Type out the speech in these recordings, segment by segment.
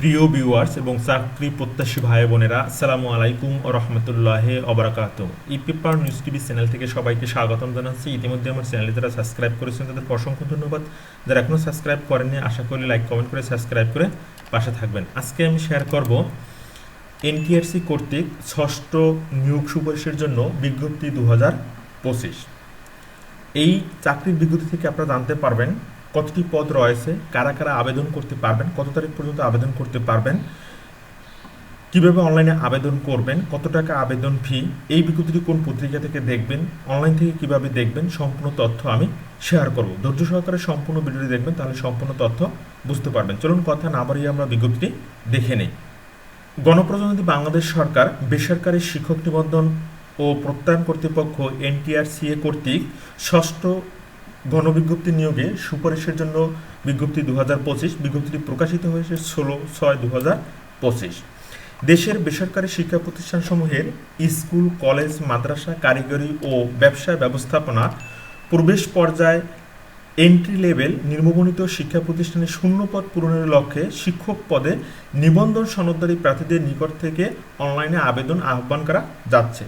প্রিয় ভিউয়ার্স এবং চাকরি প্রত্যাশী ভাই বোনেরা, আসসালামু আলাইকুম ও রহমতুল্লাহ অবরাকাত E paper news TV channel থেকে সবাইকে স্বাগতম জানাচ্ছি। ইতিমধ্যে আমার চ্যানেলে যারা সাবস্ক্রাইব করেছেন, তাদেরকে অসংখ্য ধন্যবাদ। যারা এখনও সাবস্ক্রাইব করেননি, আশা করি লাইক কমেন্ট করে সাবস্ক্রাইব করে পাশে থাকবেন। আজকে আমি শেয়ার করব এনটিআরসি কর্তৃক ষষ্ঠ নিয়োগ সুপারিশের জন্য বিজ্ঞপ্তি দু হাজার পঁচিশ। এই চাকরির বিজ্ঞপ্তি থেকে আপনারা জানতে পারবেন কতটি পদ রয়েছে, কারা কারা আবেদন করতে পারবেন, কত তারিখ পর্যন্ত আবেদন করতে পারবেন, কীভাবে অনলাইনে আবেদন করবেন, কত টাকা আবেদন ফি, এই বিজ্ঞপ্তিটি কোন পত্রিকা থেকে দেখবেন, অনলাইন থেকে কীভাবে দেখবেন, সম্পূর্ণ তথ্য আমি শেয়ার করব। ধৈর্য সহকারে সম্পূর্ণ ভিডিওটি দেখবেন, তাহলে সম্পূর্ণ তথ্য বুঝতে পারবেন। চলুন কথা না বাড়িয়ে আমরা বিজ্ঞপ্তিটি দেখে নিই। গণপ্রজাতন্ত্রী বাংলাদেশ সরকার বেসরকারি শিক্ষক নিবন্ধন ও প্রত্যয়ন কর্তৃপক্ষ এনটিআরসিএ কর্তৃক ষষ্ঠ গণবিজ্ঞপ্তি নিয়োগে সুপারিশের জন্য বিজ্ঞপ্তি দু হাজার পঁচিশ, বিজ্ঞপ্তিটি প্রকাশিত হয়েছে ষোলো ছয় দু হাজার পঁচিশ। দেশের বেসরকারি শিক্ষা প্রতিষ্ঠানসমূহের স্কুল, কলেজ, মাদ্রাসা, কারিগরি ও ব্যবসা ব্যবস্থাপনা প্রবেশ পর্যায়ে এন্ট্রি লেভেল নির্মবণিত শিক্ষা প্রতিষ্ঠানে শূন্য পদ পূরণের লক্ষ্যে শিক্ষক পদে নিবন্ধন সনদদারী প্রার্থীদের নিকট থেকে অনলাইনে আবেদন আহ্বান করা যাচ্ছে।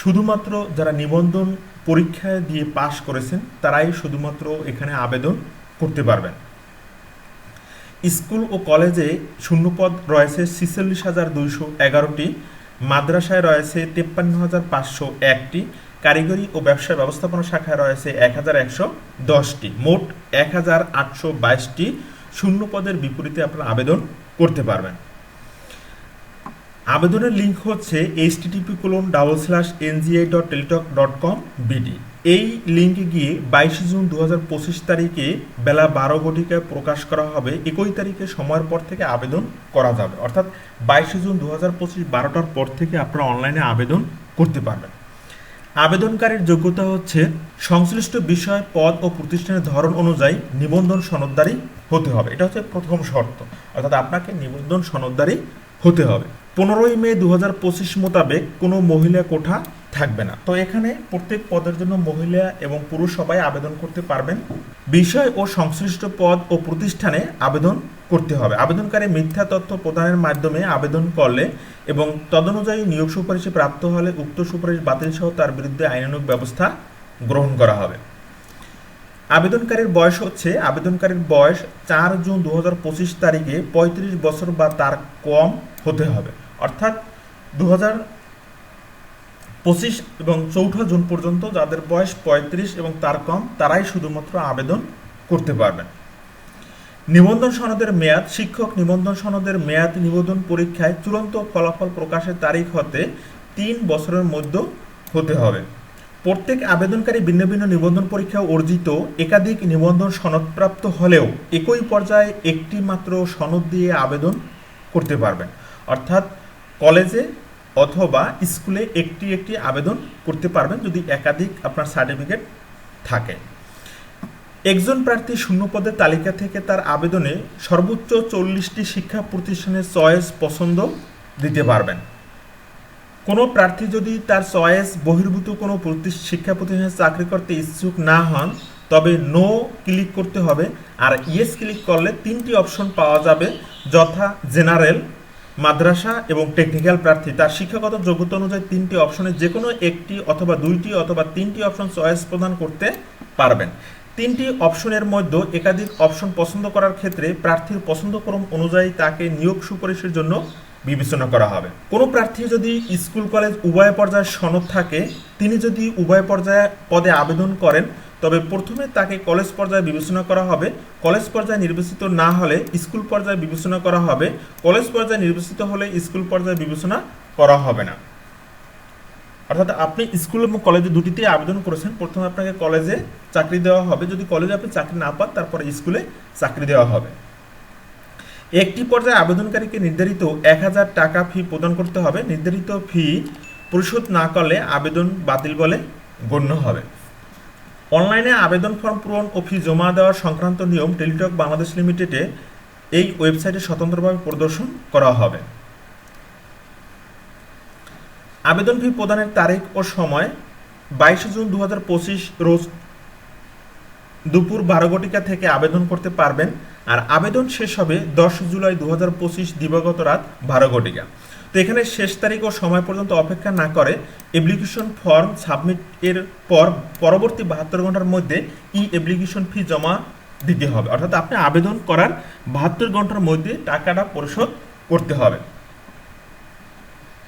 শুধুমাত্র যারা নিবন্ধন পরীক্ষায় দিয়ে পাশ করেছেন, তারাই শুধুমাত্র এখানে আবেদন করতে পারবেন। স্কুল ও কলেজে শূন্যপদ রয়েছে ছিচল্লিশ হাজার দুইশো এগারোটি, মাদ্রাসায় রয়েছে তেপ্পান্ন হাজার পাঁচশো একটি, কারিগরি ও ব্যবসা ব্যবস্থাপনা শাখায় রয়েছে এক হাজার একশো দশটি, মোট এক হাজার আটশো বাইশটি শূন্য পদের বিপরীতে আপনারা আবেদন করতে পারবেন। আবেদনের লিঙ্ক হচ্ছে H T T P colon double slash NGI dot Teletalk dot com BD এই লিঙ্কে গিয়ে বাইশে জুন দু হাজার পঁচিশ তারিখে বেলা বারো ঘটিকায় প্রকাশ করা হবে। একই তারিখে সময়ের পর থেকে আবেদন করা যাবে। অর্থাৎ বাইশে জুন দু হাজার পঁচিশ বারোটার পর থেকে আপনারা অনলাইনে আবেদন করতে পারবেন। আবেদনকারীর যোগ্যতা হচ্ছে সংশ্লিষ্ট বিষয়, পদ ও প্রতিষ্ঠানের ধরন অনুযায়ী নিবন্ধন সনদদারি হতে হবে। এটা হচ্ছে প্রথম শর্ত। অর্থাৎ আপনাকে নিবন্ধন সনদদারি হতে হবে। পনেরোই মে দু হাজার পঁচিশ মোতাবেক কোনো মহিলা কোঠা থাকবে না। তো এখানে প্রত্যেক পদের জন্য মহিলা এবং পুরুষ সবাই আবেদন করতে পারবেন। বিষয় ও সংশ্লিষ্ট পদ ও প্রতিষ্ঠানে আবেদন করতে হবে। আবেদনকারী মিথ্যা তথ্য প্রদানের মাধ্যমে আবেদন করলে এবং তদনুযায়ী নিয়োগ সুপারিশে প্রাপ্ত হলে উক্ত সুপারিশ বাতিল সহ তার বিরুদ্ধে আইনানুগ ব্যবস্থা গ্রহণ করা হবে। আবেদনকারীর বয়স হচ্ছে, আবেদনকারীর বয়স চার জুন দু তারিখে পঁয়ত্রিশ বছর বা তার কম হতে হবে। অর্থাৎ দু হাজার পঁচিশ এবং চৌঠা জুন পর্যন্ত যাদের বয়স পঁয়ত্রিশ এবং তার কম, তারাই শুধুমাত্র আবেদন করতে পারবেন নিবন্ধন সনদের মেয়াদ, শিক্ষক নিবন্ধন সনদের মেয়াদ নিবন্ধন পরীক্ষায় চূড়ান্ত ফলাফল প্রকাশের তারিখ হতে তিন বছরের মধ্যে হতে হবে। প্রত্যেক আবেদনকারী ভিন্ন ভিন্ন নিবন্ধন পরীক্ষা অর্জিত একাধিক নিবন্ধন সনদপ্রাপ্ত হলেও একই পর্যায়ে একটি মাত্র সনদ দিয়ে আবেদন করতে পারবেন। অর্থাৎ কলেজে অথবা স্কুলে একটি একটি আবেদন করতে পারবেন যদি একাধিক আপনার সার্টিফিকেট থাকে। একজন প্রার্থী শূন্য পদের তালিকা থেকে তার আবেদনে সর্বোচ্চ চল্লিশটি শিক্ষা প্রতিষ্ঠানের চয়েস পছন্দ দিতে পারবেন। কোনো প্রার্থী যদি তার চয়েস বহির্ভূত কোনো প্রতি- শিক্ষা প্রতিষ্ঠানে চাকরি করতে ইচ্ছুক না হন, তবে নো ক্লিক করতে হবে। আর ইয়েস ক্লিক করলে তিনটি অপশন পাওয়া যাবে, যথা জেনারেল মাদ্রাসা এবং টেকনিক্যাল প্রার্থী, তার শিক্ষাগত যোগ্যতা অনুযায়ী তিনটি অপশনে যে কোনো একটি অথবা দুইটি অথবা তিনটি অপশন চয়েস প্রদান করতে পারবেন। তিনটি অপশনের মধ্যে একাধিক অপশন পছন্দ করার ক্ষেত্রে প্রার্থীর পছন্দক্রম অনুযায়ী তাকে নিয়োগ সুপারিশের জন্য বিবেচনা করা হবে। কোনো প্রার্থী যদি স্কুল, কলেজ উভয় পর্যায়ে সনদ থাকে, তিনি যদি উভয় পর্যায়ে পদে আবেদন করেন, তবে প্রথমে তাকে কলেজ পর্যায়ে বিবেচনা করা হবে। কলেজ পর্যায়ে নির্বাচিত না হলে স্কুল পর্যায়ে বিবেচনা করা হবে। কলেজ পর্যায়ে নির্বাচিত হলে স্কুল পর্যায়ে বিবেচনা করা হবে না। অর্থাৎ আপনি স্কুল এবং কলেজে দুটিতেই আবেদন করেছেন। প্রথমে আপনাকে কলেজে চাকরি দেওয়া হবে। যদি কলেজে আপনি চাকরি না পান, তারপরে স্কুলে চাকরি দেওয়া হবে। একটি পর্যায়ে আবেদনকারীকে নির্ধারিত এক হাজার টাকা ফি প্রদান করতে হবে। নির্ধারিত ফি পরিশোধ না করলে আবেদন বাতিল বলে গণ্য হবে। অনলাইনে আবেদন ফর্ম পূরণ ও ফি জমা দেওয়ার সংক্রান্ত নিয়ম টেলিটক বাংলাদেশ লিমিটেডে এই ওয়েবসাইটে স্বতন্ত্রভাবে প্রদর্শন করা হবে। আবেদন ফি প্রদানের তারিখ ও সময় বাইশে জুন দু হাজার পঁচিশ রোজ দুপুর বারো ঘটিকা থেকে আবেদন করতে পারবেন আর আবেদন শেষ হবে দশ জুলাই দু হাজার পঁচিশ দিবাগত রাত বারো ঘটিকা তো এখানে শেষ তারিখ ও সময় পর্যন্ত অপেক্ষা না করে অ্যাপ্লিকেশন ফর্ম সাবমিট এর পর পরবর্তী বাহাত্তর ঘণ্টার মধ্যে ই অ্যাপ্লিকেশন ফি জমা দিতে হবে। অর্থাৎ আপনি আবেদন করার বাহাত্তর ঘণ্টার মধ্যে টাকাটা পরিশোধ করতে হবে।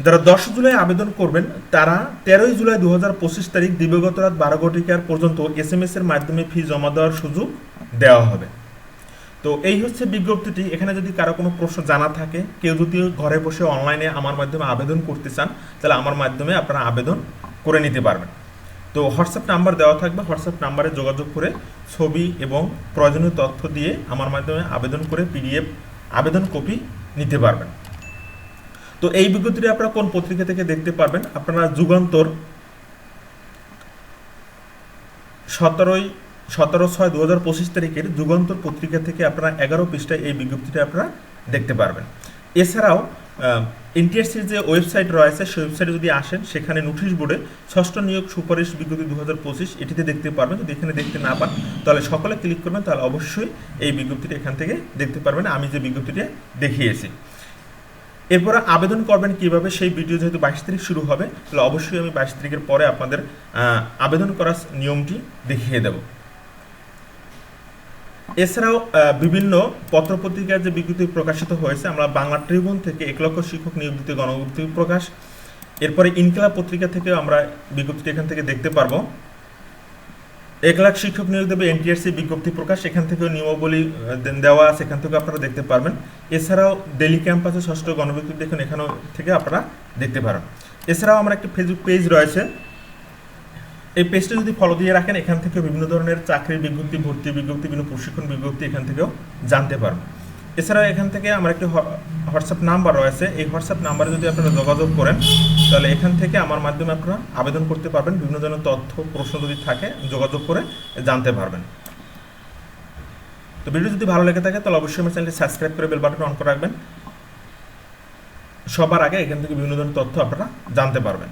যারা দশ জুলাই আবেদন করবেন, তারা তেরোই জুলাই দু হাজার পঁচিশ তারিখ দিবাগত রাত বারো ঘটিকার পর্যন্ত এস এম এস এর মাধ্যমে ফি জমা দেওয়ার সুযোগ দেওয়া হবে। তো এই হচ্ছে বিজ্ঞপ্তিটি। এখানে যদি কারও কোনো প্রশ্ন জানা থাকে, কেউ যদি ঘরে বসে অনলাইনে আমার মাধ্যমে আবেদন করতে চান, তাহলে আমার মাধ্যমে আপনারা আবেদন করে নিতে পারবেন। তো হোয়াটসঅ্যাপ নাম্বার দেওয়া থাকবে। হোয়াটসঅ্যাপ নাম্বারে যোগাযোগ করে ছবি এবং প্রয়োজনীয় তথ্য দিয়ে আমার মাধ্যমে আবেদন করে পিডিএফ আবেদন কপি নিতে পারবেন। তো এই বিজ্ঞপ্তিটি আপনারা কোন পত্রিকা থেকে দেখতে পারবেন? আপনারা যুগান্তর সতেরোই সতেরো ছয় দু হাজার পঁচিশ তারিখের যুগান্তর পত্রিকা থেকে আপনারা এগারো পৃষ্ঠায় এই বিজ্ঞপ্তিটা আপনারা দেখতে পারবেন। এছাড়াও এনটিএসসির যে ওয়েবসাইট রয়েছে, সেই ওয়েবসাইটে যদি আসেন, সেখানে নোটিশ বোর্ডে ষষ্ঠ নিয়োগ সুপারিশ বিজ্ঞপ্তি দু হাজার পঁচিশ এটিতে দেখতে পারবেন। যদি এখানে দেখতে না পান, তাহলে সকলে ক্লিক করবেন, তাহলে অবশ্যই এই বিজ্ঞপ্তিটা এখান থেকে দেখতে পারবেন। আমি যে বিজ্ঞপ্তিটা দেখিয়েছি। এরপরে আবেদন করবেন কীভাবে, সেই ভিডিও যেহেতু বাইশ তারিখ শুরু হবে, তাহলে অবশ্যই আমি বাইশ তারিখের পরে আপনাদের আবেদন করার নিয়মটি দেখিয়ে দেব। এছাড়াও বিভিন্ন পত্রপত্রিকার যে বিজ্ঞপ্তি প্রকাশিত হয়েছে, আমরা বাংলা ট্রিবিউন থেকে এক লক্ষ শিক্ষক নিয়োগ দিতে গণবিজ্ঞপ্তি প্রকাশ। এরপরে ইনকিলাব পত্রিকা থেকেও আমরা বিজ্ঞপ্তিটি এখান থেকে দেখতে পারব। এক লাখ শিক্ষক নিয়োগ দেবে এনটিআরসি বিজ্ঞপ্তি প্রকাশ। এখান থেকেও নিয়মাবলী দেওয়া আছে, এখান থেকে আপনারা দেখতে পারবেন। এছাড়াও ডেলি ক্যাম্পাসে ষষ্ঠ গণবিজ্ঞপ্তি দেখুন এখানেও থেকে আপনারা দেখতে পারেন। এছাড়াও আমার একটি ফেসবুক পেজ রয়েছে। এই পেজটা যদি ফলো দিয়ে রাখেন, এখান থেকে বিভিন্ন ধরনের চাকরির বিজ্ঞপ্তি, ভর্তি বিজ্ঞপ্তি, বিভিন্ন প্রশিক্ষণ বিজ্ঞপ্তি এখান থেকেও জানতে পারবেন। এছাড়াও এখান থেকে আমার একটি হোয়াটসঅ্যাপ নাম্বার রয়েছে। এই হোয়াটসঅ্যাপ নাম্বারে যদি আপনারা যোগাযোগ করেন, তাহলে এখান থেকে আমার মাধ্যমে আপনারা আবেদন করতে পারবেন। বিভিন্ন ধরনের তথ্য, প্রশ্ন যদি থাকে, যোগাযোগ করে জানতে পারবেন। তো ভিডিও যদি ভালো লেগে থাকে, তাহলে অবশ্যই আমার চ্যানেলটি সাবস্ক্রাইব করে বেল বাটন অন করে রাখবেন। সবার আগে এখান থেকে বিভিন্ন ধরনের তথ্য আপনারা জানতে পারবেন।